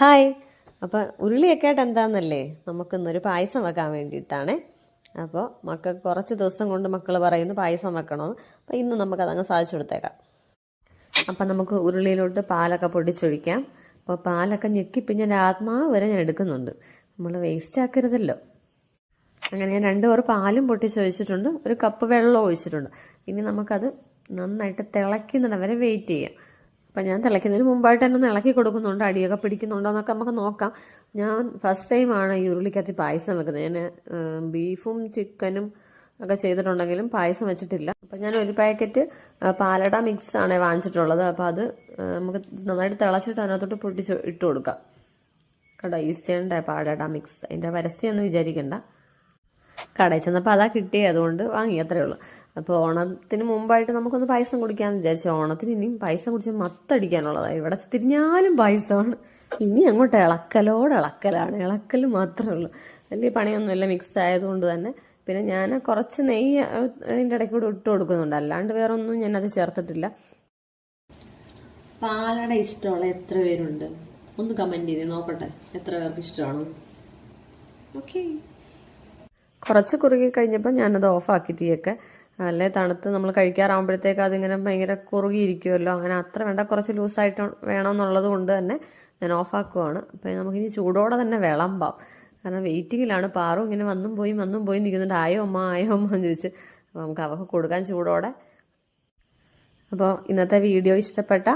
Hi. അപ്പോൾ ഉരുളിയൊക്കെ ആയിട്ട് എന്താണെന്നല്ലേ നമുക്കിന്നൊരു പായസം വെക്കാൻ വേണ്ടിയിട്ടാണ്. അപ്പോൾ മക്കൾ കുറച്ച് ദിവസം കൊണ്ട് മക്കൾ പറയുന്നു പായസം വെക്കണമെന്ന് അപ്പോൾ ഇന്ന് നമുക്കതങ്ങ് സാധിച്ചു കൊടുത്തേക്കാം. അപ്പം നമുക്ക് ഉരുളിയിലോട്ട് പാലൊക്കെ പൊടിച്ചൊഴിക്കാം. അപ്പോൾ പാലൊക്കെ ഞെക്കിപ്പിഞ്ഞ ആത്മാവ് വരെ ഞാൻ എടുക്കുന്നുണ്ട്. നമ്മൾ വേസ്റ്റ് ആക്കരുതല്ലോ അങ്ങനെ ഞാൻ രണ്ട് പേർ പാലും പൊട്ടിച്ചൊഴിച്ചിട്ടുണ്ട്. ഒരു കപ്പ് വെള്ളം ഒഴിച്ചിട്ടുണ്ട്. ഇനി നമുക്കത് നന്നായിട്ട് തിളയ്ക്കുന്നിടം വരെ വെയിറ്റ് ചെയ്യാം. അപ്പം ഞാൻ തിളയ്ക്കുന്നതിന് മുമ്പായിട്ട് തന്നെ ഇളക്കി കൊടുക്കുന്നുണ്ട് അടിയൊക്കെ പിടിക്കുന്നുണ്ടോ എന്നൊക്കെ നമുക്ക് നോക്കാം. ഞാൻ ഫസ്റ്റ് ടൈമാണ് ഈ ഉരുളിക്കത്തി പായസം വെക്കുന്നത്. ഞാൻ ബീഫും ചിക്കനും ഒക്കെ ചെയ്തിട്ടുണ്ടെങ്കിലും പായസം വെച്ചിട്ടില്ല. അപ്പം ഞാൻ ഒരു പാക്കറ്റ് പാലട മിക്സ് ആണ് വാങ്ങിച്ചിട്ടുള്ളത്. അപ്പോൾ അത് നമുക്ക് നന്നായിട്ട് തിളച്ചിട്ട് അതിനകത്തോട്ട് പൊട്ടിച്ച് ഇട്ട് കൊടുക്കാം. കേട്ടോ ഈസ്റ്റേണിന്റെ പാലട മിക്സ് അതിന്റെ പരസ്യം എന്ന് വിചാരിക്കണ്ട. കടയിൽ ചെന്നപ്പോൾ അതാ കിട്ടി അതുകൊണ്ട് വാങ്ങി അത്രേ ഉള്ളൂ. അപ്പോൾ ഓണത്തിന് മുമ്പായിട്ട് നമുക്കൊന്ന് പായസം കുടിക്കാമെന്ന് വിചാരിച്ചു. ഓണത്തിന് ഇനിയും പായസം കുടിച്ച് മത്തടിക്കാനുള്ളതാണ് ഇവിടെ തിരിഞ്ഞാലും പായസമാണ്. ഇനി അങ്ങോട്ട് ഇളക്കലോട് ഇളക്കലാണ്. ഇളക്കൽ മാത്രമേ ഉള്ളൂ. വലിയ പണിയൊന്നുമില്ല മിക്സ് ആയതുകൊണ്ട് തന്നെ. പിന്നെ ഞാൻ കുറച്ച് നെയ്യ് അതിന്റെ ഇടയ്ക്ക് കൂടെ ഇട്ട് കൊടുക്കുന്നുണ്ട്. അല്ലാണ്ട് വേറെ ഒന്നും ഞാനത് ചേർത്തിട്ടില്ല. പാലട ഇഷ്ടമുള്ള എത്ര പേരുണ്ട്? ഒന്ന് കമന്റ് ചെയ്ത് നോക്കട്ടെ. എത്ര പേർക്ക് ഇഷ്ടമാണ്? ഓക്കേ കുറച്ച് കുറുകി കഴിഞ്ഞപ്പോൾ ഞാനത് ഓഫാക്കി തീയൊക്കെ. അല്ലേ തണുത്ത് നമ്മൾ കഴിക്കാറാകുമ്പോഴത്തേക്ക് അതിങ്ങനെ ഭയങ്കര കുറുകിയിരിക്കുമല്ലോ അങ്ങനെ അത്ര വേണ്ട കുറച്ച് ലൂസായിട്ട് വേണമെന്നുള്ളത് കൊണ്ട് തന്നെ ഞാൻ ഓഫാക്കുവാണ്. അപ്പോൾ നമുക്കിനി ചൂടോടെ തന്നെ വിളമ്പാം. കാരണം വെയിറ്റിങ്ങിലാണ്. പാറും ഇങ്ങനെ വന്നും പോയി വന്നും പോയി നിൽക്കുന്നുണ്ട്. ആയോ അമ്മ ആയോ അമ്മ എന്ന് ചോദിച്ച്. അപ്പോൾ നമുക്ക് അവർക്ക് കൊടുക്കാൻ ചൂടോടെ. അപ്പോൾ ഇന്നത്തെ വീഡിയോ ഇഷ്ടപ്പെട്ട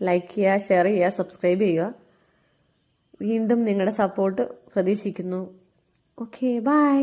ലൈക്ക് ചെയ്യുക ഷെയർ ചെയ്യുക സബ്സ്ക്രൈബ് ചെയ്യുക. വീണ്ടും നിങ്ങളുടെ സപ്പോർട്ട് പ്രതീക്ഷിക്കുന്നു. Okay bye.